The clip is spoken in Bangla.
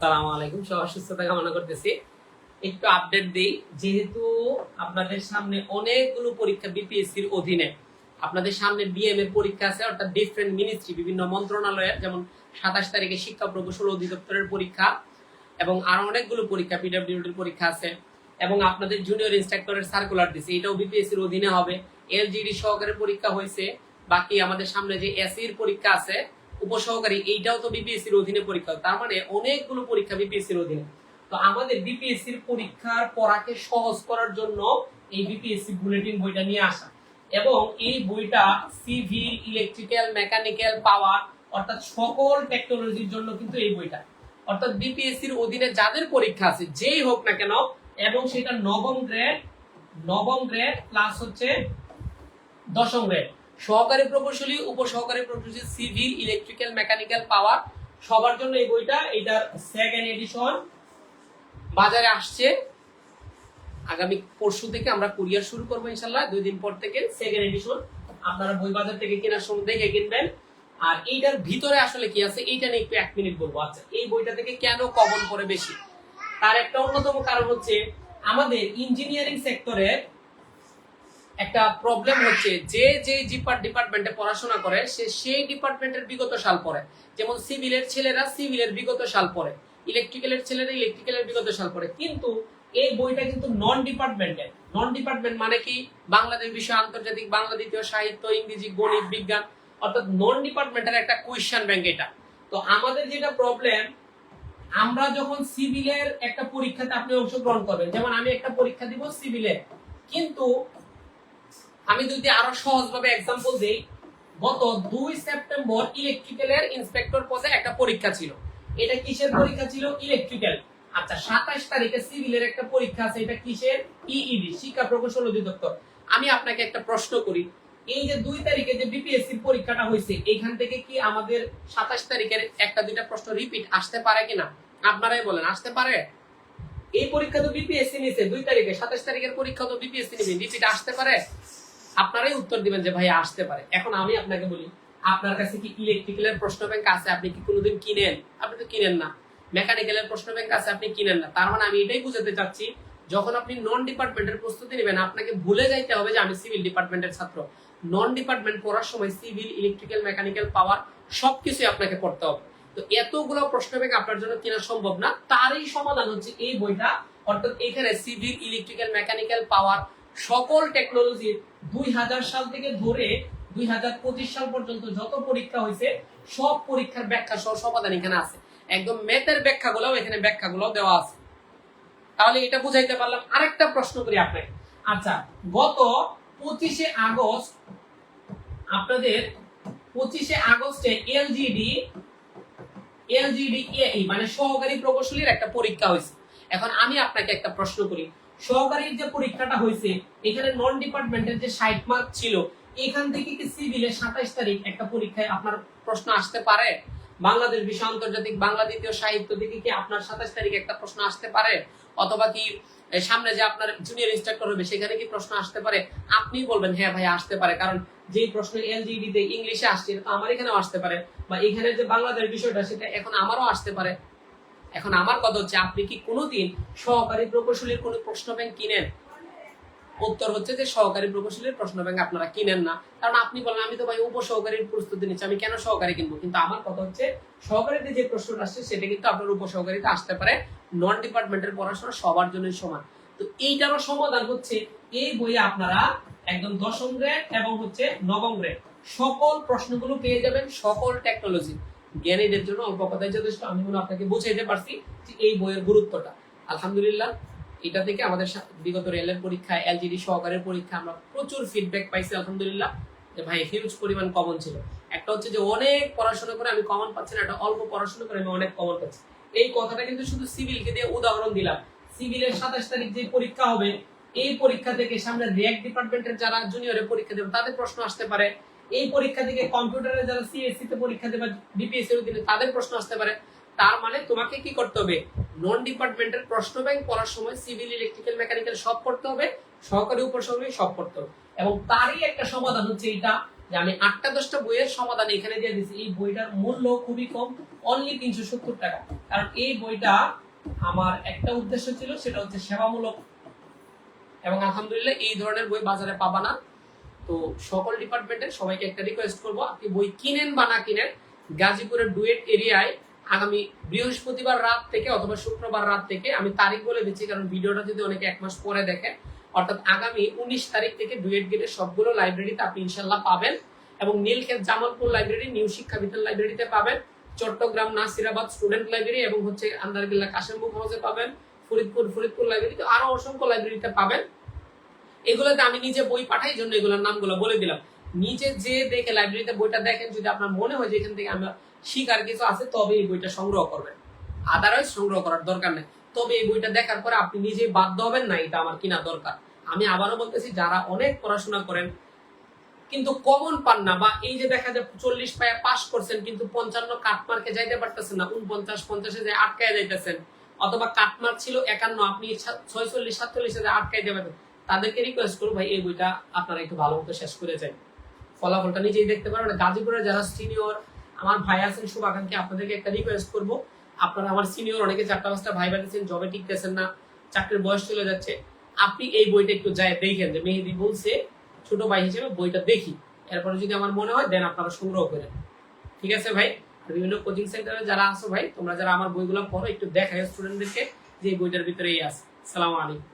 সালাম আলাইকুম সুস্থতা কামনা করতেছি। একটু আপডেট দিই, যেহেতু আপনাদের সামনে অনেকগুলো পরীক্ষা বিপিএসসির অধীনে। আপনাদের সামনে বিএম এর পরীক্ষা আছে, অর্থাৎ ডিফারেন্ট মিনিস্ট্রি বিভিন্ন মন্ত্রণালয়ের, যেমন সাতাশ তারিখে শিক্ষা প্রকৌশল অধিদপ্তরের পরীক্ষা এবং আরও অনেকগুলো পরীক্ষা পরীক্ষা আছে। এবং আপনাদের জুনিয়র ইনস্ট্রাক্টরের সার্কুলার দিছে, এটাও বিপিএসসির অধীনে হবে। এলজিডি সহকারী পরীক্ষা হয়েছে, বাকি আমাদের সামনে যে এসির পরীক্ষা আছে উপসহকারী, এইটাও তো বিপিএসসির অধীনে পরীক্ষা। তার মানে অনেকগুলো পরীক্ষা বিপিএসসির অধীনে। তো আমাদের বিপিএসসির পরীক্ষার পড়াকে সহজ করার জন্য এই বিপিএসসি বুলেটিন বইটা নিয়ে আসা। এবং এই বইটা সিভিল ইলেকট্রিক্যাল মেকানিক্যাল পাওয়ার অর্থাৎ সকল টেকনোলজির জন্য কিন্তু এই বইটা। অর্থাৎ বিপিএসসির অধীনে যাদের পরীক্ষা আছে, যেই হোক না কেন, এবং সেটা নবম গ্রেড নবম গ্রেড প্লাস হচ্ছে দশম গ্রেড সহকারী প্রকৌশলী, উপসহকারী প্রকৌশলী, সিভিল ইলেকট্রিক্যাল মেকানিক্যাল পাওয়ার সবার জন্য এই বইটা এটার সেকেন্ড এডিশন বাজারে আসছে। আগামী পরশু থেকে আমরা কুরিয়ার শুরু করব ইনশাল্লাহ দুই দিন পর থেকে সেকেন্ড এডিশন আপনারা বই বাজার থেকে কেনার সময় দেখে কিনবেন। আর এইটার ভিতরে আসলে কি আছে, এইটা নিয়ে একটু এক মিনিট বলব। আচ্ছা এই বইটা থেকে কেন কমন পড়ে বেশি? তার একটা অন্যতম কারণ হচ্ছে, আমাদের ইঞ্জিনিয়ারিং সেক্টরে একটা প্রবলেম হচ্ছে, যে যে ডিপার্টমেন্টে পড়াশোনা করে, সে সেই ডিপার্টমেন্টের বিগত সাল পড়ে। যেমন সিভিলের ছেলেরা সিভিলের বিগত সাল পড়ে ইলেকট্রিক্যালের ছেলেরা ইলেকট্রিক্যালের বিগত সাল পড়ে। কিন্তু এই বইটা কিন্তু নন ডিপার্টমেন্টের নন ডিপার্টমেন্ট মানে কি? বাংলাদেশ বিষয়, আন্তর্জাতিক, বাংলা দ্বিতীয় সাহিত্য, ইংরেজি, গণিত, বিজ্ঞান। অর্থাৎ নন ডিপার্টমেন্টের একটা কোয়েশ্চেন ব্যাংক এটা। তো আমাদের যেটা প্রবলেম আমরা যখন সিভিলের একটা পরীক্ষাতে আপনি অংশগ্রহণ করবেন, যেমন আমি একটা পরীক্ষা দিব সিভিলের কিন্তু আমি যদি আরও সহজভাবে এক্সাম্পল দেই। গত দুই সেপ্টেম্বর ইলেকট্রিক্যালের ইন্সপেক্টর পদে একটা পরীক্ষা ছিল। এটা কিসের পরীক্ষা ছিল? ইলেকট্রিক্যাল আচ্ছা সাতাশ তারিখে সিভিলের একটা পরীক্ষা আছে, এটা কিসের? ইইডি শিক্ষা প্রকৌশল অধিদপ্তর। আমি আপনাকে একটা প্রশ্ন করি। এই যে দুই তারিখে যে বিপিএসসি পরীক্ষাটা হয়েছে, এইখান থেকে কি আমাদের সাতাশ তারিখের একটা দুইটা প্রশ্ন রিপিট আসতে পারে কিনা? আপনারাই বলেন, আসতে পারে? এই পরীক্ষা তো বিপিএসসি নিছে, দুই তারিখে। সাতাশ তারিখের পরীক্ষা তো বিপিএসসি নিবে রিপিট আসতে পারে? আপনারাই উত্তর দিবেন যে ভাই আসতে পারে। এখন আমি আপনাকে বলি, আপনার কাছে কি ইলেকট্রিক্যালের প্রশ্ন ব্যাংক আছে? আপনি কি কোনোদিন কিনেন? আপনি তো কিনেন না। মেকানিক্যালের প্রশ্ন ব্যাংক আছে, আপনি কিনেন না। তার মানে আমি এটাই বুঝাতে চাচ্ছি, যখন আপনি নন ডিপার্টমেন্টের প্রস্তুতি নেবেন, আপনাকে ভুলে যাইতে হবে যে, আমি সিভিল ডিপার্টমেন্টের ছাত্র। নন ডিপার্টমেন্ট পড়ার সময় সিভিল ইলেকট্রিক্যাল মেকানিক্যাল পাওয়ার সবকিছুই আপনাকে পড়তে হবে। তো এতগুলো প্রশ্ন ব্যাংক আপনার জন্য কেনা সম্ভব না। তারই সমাধান হচ্ছে এই বইটা। অর্থাৎ এখানে সিভিল ইলেকট্রিক্যাল মেকানিক্যাল পাওয়ার সকল টেকনোলজির দুই হাজার সাল থেকে ধরে দুই হাজার পঁচিশ সাল পর্যন্ত যত পরীক্ষা হয়েছে, সব পরীক্ষার ব্যাখ্যা সহ সমাধান এখানে আছে। একদম ম্যাথের ব্যাখ্যাগুলোও এখানে ব্যাখ্যাগুলো দেওয়া আছে। তাহলে এটা বুঝাইতে পারলাম। আরেকটা প্রশ্ন করি আপনাকে। আচ্ছা গত পঁচিশে আগস্ট আপনাদের পঁচিশে আগস্টে এলজিডি এলজিডি মানে সহকারী প্রকৌশলীর একটা পরীক্ষা হয়েছে। এখন আমি আপনাকে একটা প্রশ্ন করি। সহকারীর যে পরীক্ষাটা হয়েছে, এখানে নন ডিপার্টমেন্টের যে ষাট মার্ক ছিল, এখান থেকে কি সিভিলে সাতাইশ তারিখ একটা পরীক্ষায় আপনার প্রশ্ন আসতে পারে? বাংলাদেশ বিষয় আন্তর্জাতিক, বাংলা দ্বিতীয় সাহিত্য থেকে কি আপনার সাতাশ তারিখে একটা প্রশ্ন আসতে পারে? অথবা কি সামনে যে আপনার জুনিয়র ইনস্ট্রাক্টর হবে, সেখানে কি প্রশ্ন আসতে পারে? আপনি বলবেন হ্যাঁ ভাই, আসতে পারে। কারণ যে প্রশ্ন এলজিডি তে ইংলিশে আসছে এটা আমার এখানেও আসতে পারে। বা এখানে যে বাংলাদেশ বিষয়টা, সেটা এখন আমারও আসতে পারে। এখন আমার কথা হচ্ছে আপনি কি কোনোদিন সহকারী প্রকৌশলীর কোনো প্রশ্ন ব্যাংক কিনেন? উত্তর হচ্ছে যে সহকারী প্রকৌশলীর প্রশ্ন ব্যাংক আপনারা কিনেন না। কারণ আপনি বলেন, আমি তো ভাই উপসহকারীর প্রস্তুতি নিচ্ছি, আমি কেন সহকারী কিনবো? কিন্তু আমার কথা হচ্ছে, সহকারীতে যে প্রশ্নটা আসছে, সেটা কিন্তু আপনার উপসহকারীতে আসতে পারে। নন ডিপার্টমেন্টের পড়াশোনা সবার জন্যই সমান। তো এইটারও সমাধান হচ্ছে এই বইয়ে আপনারা একদম দশম গ্রেড এবং হচ্ছে নবম গ্রেড সকল প্রশ্নগুলো পেয়ে যাবেন, সকল টেকনোলজি জ্ঞানীদের জন্য অল্প কথাই যথেষ্ট। আমি মনে আপনাকে বুঝাইতে পারছি যে এই বইয়ের গুরুত্বটা। আলহামদুলিল্লাহ, এটা থেকে আমাদের বিগত রেলের পরীক্ষা, এলজিডি সহকারের পরীক্ষা, আমরা প্রচুর ফিডব্যাক পাইছি আলহামদুলিল্লাহ, যে ভাই হিউজ পরিমাণ কমন ছিল। একটা হচ্ছে যে অনেক পড়াশোনা করে আমি কমন পাচ্ছি না, একটা অল্প পড়াশোনা করে আমি অনেক কমন পাচ্ছি। এই কথাটা কিন্তু শুধু সিভিলকে দিয়ে উদাহরণ দিলাম। সিভিলের সাতাশ তারিখ যে পরীক্ষা হবে, এই পরীক্ষা থেকে সামনে রিয়াক্ট ডিপার্টমেন্টের যারা জুনিয়রের পরীক্ষা দেবে, তাদের প্রশ্ন আসতে পারে এই পরীক্ষা থেকে কম্পিউটারে যারা সিএসসি তে পরীক্ষা দেবে বিপিএসসি এর অধীনে তাদের প্রশ্ন আসতে পারে। তার মানে তোমাকে কি করতে হবে? নন ডিপার্টমেন্টের প্রশ্ন ব্যাংক পড়ার সময় সিভিল ইলেকট্রিক্যাল মেকানিক্যাল সব পড়তে হবে, সহকারী, উপসহকারী সব পড়তে হবে। এবং তারই একটা সমাধান হচ্ছে এটা যে আমি আটটা দশটা বইয়ের সমাধান এখানে দিয়ে দিচ্ছি এই বইটার মূল্য খুবই কম অনলি তিনশো সত্তর টাকা। কারণ এই বইটা আমার একটা উদ্দেশ্য ছিল, সেটা হচ্ছে সেবামূলক। এবং আলহামদুলিল্লাহ এই ধরনের বই বাজারে পাবা না। তো সকল ডিপার্টমেন্টের সবাইকে একটা রিকোয়েস্ট করব, আপনি বই কিনেন বা না কিনেন, গাজীপুরের ডুয়েট এরিয়ায় আগামী বৃহস্পতিবার রাত থেকে অথবা শুক্রবার রাত থেকে, আমি তারিখ বলে দিচ্ছি, কারণ ভিডিওটা যদি অনেকে এক মাস পরে দেখেন, অর্থাৎ আগামী উনিশ তারিখ থেকে ডুয়েট গেটের সবগুলো লাইব্রেরিতে আপনি ইনশাল্লাহ পাবেন এবং নীলক্ষেত জামালপুর লাইব্রেরি নিউ শিক্ষা বিজ্ঞান লাইব্রেরিতে পাবেন, চট্টগ্রাম নাসিরাবাদ স্টুডেন্ট লাইব্রেরি এবং হচ্ছে আন্দারবিল্লা কাশেমবুক হাউসে পাবেন, ফরিদপুর ফরিদপুর লাইব্রেরিতে আরও অসংখ্য লাইব্রেরিতে পাবেন। এগুলোতে আমি নিজে বই পাঠাই জন্য এগুলোর নামগুলো বলে দিলাম। নিজে যে দেখে লাইব্রেরিতে বইটা দেখেন, যদি আপনার মনে হয় যে এখান থেকে আমরা শিকার কিছু আছে, তবে এই বইটা সংগ্রহ করবেন। আদারওয়াইজ সংগ্রহ করার দরকার নেই। তবে এই বইটা দেখার পরে আপনি নিজেই বাধ্য হবেন, না, এটা আমার কিনা দরকার। আমি আবারও বলতেছি, যারা অনেক পড়াশোনা করেন, কিন্তু কমন পান না, বা এই যে দেখা যায় চল্লিশ পায়ে পাস করছেন, কিন্তু পঞ্চান্ন কাটমার্কে যাইতে পারতেছেন না, উনপঞ্চাশ, পঞ্চাশে যে আটকায় যাইতেছেন, অথবা কাটমার্ক ছিল একান্ন, আপনি ছয়চল্লিশ, সাতচল্লিশে যে আটকায় যাবেন তাদেরকে রিকোয়েস্ট করব ভাই, এই বইটা আপনারা একটু ভালো মতো শেষ করে যান ফলাফলটা নিজেই দেখতে পারবেন গাজীপুরের যারা সিনিয়র আমার ভাই আছেন শুভাকাঙ্ক্ষী, আপনাদেরকে একটা রিকোয়েস্ট করব। আপনারা আমার সিনিয়র অনেকে চারটা পাঁচটা ভাই বানিয়েছেন জবে টিকতেছেন না, চাকরির বয়স চলে যাচ্ছে। আপনি এই বইটা একটু যায় দেখেন যে মেহেদি বলছে, ছোট ভাই হিসেবে বইটা দেখি। এরপরে যদি আমার মনে হয়, দেন আপনারা সংগ্রহ করেন ঠিক আছে ভাই? বিভিন্ন কোচিং সেন্টারে যারা আসো ভাই, তোমরা যারা আমার বইগুলো পড়ো, একটু দেখায় স্টুডেন্টদেরকে যে বইটার ভিতরে এই আছে। সালাম আলাইকুম।